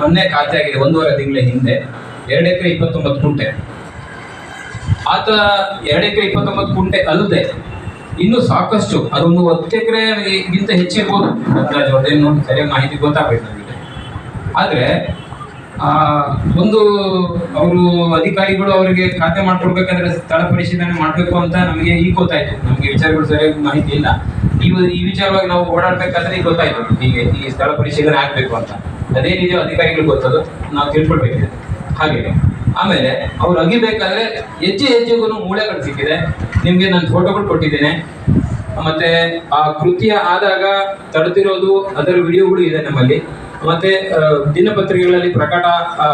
ಮೊನ್ನೆ ಖಾತೆ ಆಗಿದೆ, ಒಂದೂವರೆ ತಿಂಗಳ ಹಿಂದೆ. ಎರಡು ಎಕರೆ ಇಪ್ಪತ್ತೊಂಬತ್ತು ಕುಂಟೆ. ಆತ ಎರಡು ಎಕರೆ ಇಪ್ಪತ್ತೊಂಬತ್ತು ಕುಂಟೆ ಅಲ್ಲದೆ, ಇನ್ನೂ ಸಾಕಷ್ಟು, ಅದೊಂದು ಹತ್ತು ಎಕರೆಗಿಂತ ಹೆಚ್ಚಿರ್ಬೋದು ಅಂದಾಜು ಅದೇನು ಸರಿಯಾಗಿ ಮಾಹಿತಿ ಗೊತ್ತಾಗಬೇಕು ನಮಗೆ. ಆದರೆ ಒಂದು ಅವರು ಅಧಿಕಾರಿಗಳು ಅವರಿಗೆ ಖಾತೆ ಮಾಡ್ಕೊಡ್ಬೇಕಂದ್ರೆ ಸ್ಥಳ ಪರಿಶೀಲನೆ ಮಾಡಬೇಕು ಅಂತ ನಮಗೆ ಈಗ ಗೊತ್ತಾಯ್ತು. ನಮಗೆ ವಿಚಾರಗಳು ಸರಿಯಾಗಿ ಮಾಹಿತಿ ಇಲ್ಲ. ಈ ಈ ವಿಚಾರವಾಗಿ ನಾವು ಓಡಾಡಬೇಕಾದ್ರೆ ಈಗ ಗೊತ್ತಾಯ್ತು ಹೀಗೆ ಈ ಸ್ಥಳ ಪರಿಶೀಲನೆ ಆಗಬೇಕು ಅಂತ. ಅದೇನಿದೆಯೋ ಅಧಿಕಾರಿಗಳು ಗೊತ್ತದು, ನಾವು ತಿಳ್ಕೊಳ್ಬೇಕಿದೆ ಹಾಗೆ. ಆಮೇಲೆ ಅವ್ರು ಅಗಿಬೇಕಾದ್ರೆ ಹೆಜ್ಜೆ ಹೆಜ್ಜೆಗೂ ಮೂಳೆಗಳು ಸಿಕ್ಕಿದೆ. ನಿಮಗೆ ನಾನು ಫೋಟೋಗಳು ಕೊಟ್ಟಿದ್ದೇನೆ. ಮತ್ತೆ ಆ ಕೃತಿಯ ಆದಾಗ ತಡೆದಿರೋದು ಅದರ ವಿಡಿಯೋಗಳು ಇದೆ ನಮ್ಮಲ್ಲಿ. ಮತ್ತೆ ದಿನಪತ್ರಿಕೆಗಳಲ್ಲಿ ಪ್ರಕಟ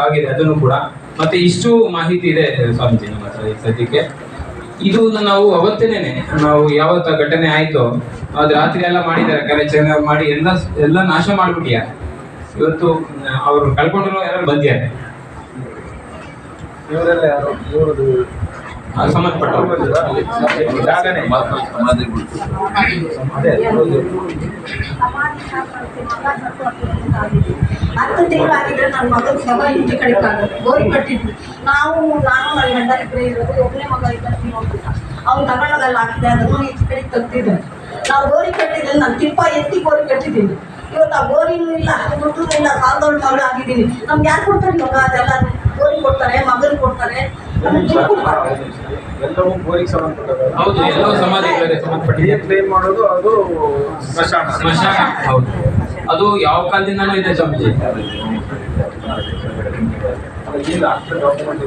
ಆಗಿದೆ, ಅದನ್ನು ಕೂಡ. ಮತ್ತೆ ಇಷ್ಟು ಮಾಹಿತಿ ಇದೆ, ಸ್ವಾಮೀಜಿ, ನಮ್ಮ ಹತ್ರ ಈ ಸದ್ಯಕ್ಕೆ. ಇದು ನಾವು ಅವತ್ತೇನೆ ನಾವು ಯಾವತ್ತ ಘಟನೆ ಆಯ್ತೋ, ಅದು ರಾತ್ರಿ ಎಲ್ಲ ಮಾಡಿದ್ದಾರೆ ಕಾರ್ಯಾಚರಣೆ ಮಾಡಿ ಎಲ್ಲ ಎಲ್ಲ ನಾಶ ಮಾಡ್ಬಿಟ್ಟಿದ್ದಾರೆ ಇವತ್ತು ಅವರು ಕಳ್ಕೊಂಡಿರೋ ಯಾರು ಬಂದಿದ್ದಾರೆ ಇವರೆಲ್ಲ ಯಾರು? ಆಗಿದ್ರೆ ಹತ್ತು ತಿಂಗಳಾಗಿದ್ರೆ ನನ್ನ ಮಗನ ಶವ ಇಂಟಿ ಕಡೆ ಕಾಗುತ್ತೆ ಗೋರಿ ಕಟ್ಟಿದ್ವಿ. ನಾವು ನಾನು ನನ್ನ ಗಂಡ ಇಬ್ಬರೇ ಇರೋದು ಒಬ್ಬನೇ ಮಗ ಇದ್ದಾನೆ ನೋಡ್ಬಿಟ್ಟ. ಅವ್ನು ತಗೊಳ್ಳೋದಲ್ಲ ಹಾಕಿದೆ ಅದನ್ನು ಈಚೆ ಕಡೆ ತೆಗ್ದಿದ್ದೆ ನಾವು ಗೋರಿ ಕಟ್ಟಿದ್ರೆ ನಾನು ತಿಪ್ಪ ಎತ್ತಿ ಗೋರಿ ಕಟ್ಟಿದ್ದೀನಿ. ಇವತ್ತು ಆ ಗೋರಿನೂ ಇಲ್ಲ ಮುಟ್ಟು ಇಲ್ಲ ಸಾಲದೊಳ್ ಮಗಳು ಆಗಿದ್ದೀನಿ. ನಮ್ಗೆ ಯಾರು ಕೊಡ್ತಾರೆ ಇವಾಗ? ಅದೆಲ್ಲ ಗೋರಿ ಕೊಡ್ತಾರೆ ಮಗಳು ಕೊಡ್ತಾರೆ. ಎಲ್ಲವೂ ಗೋರಿಗೆ ಹೌದು ಎಲ್ಲವೂ ಸಮಾಧಿಗಳಿಗೆ ಸಂಬಂಧಪಟ್ಟಿದೆ. ಕ್ಲೇಮ್ ಮಾಡೋದು ಅದು ಸ್ಮಶಾನ ಸ್ಮಶಾನ ಹೌದು. ಅದು ಯಾವ ಕಾಲದಿಂದನೂ ಇದೆ ಸ್ವಾಮೀಜಿ. ಇಲ್ಲ ಡಾಕ್ಯುಮೆಂಟ್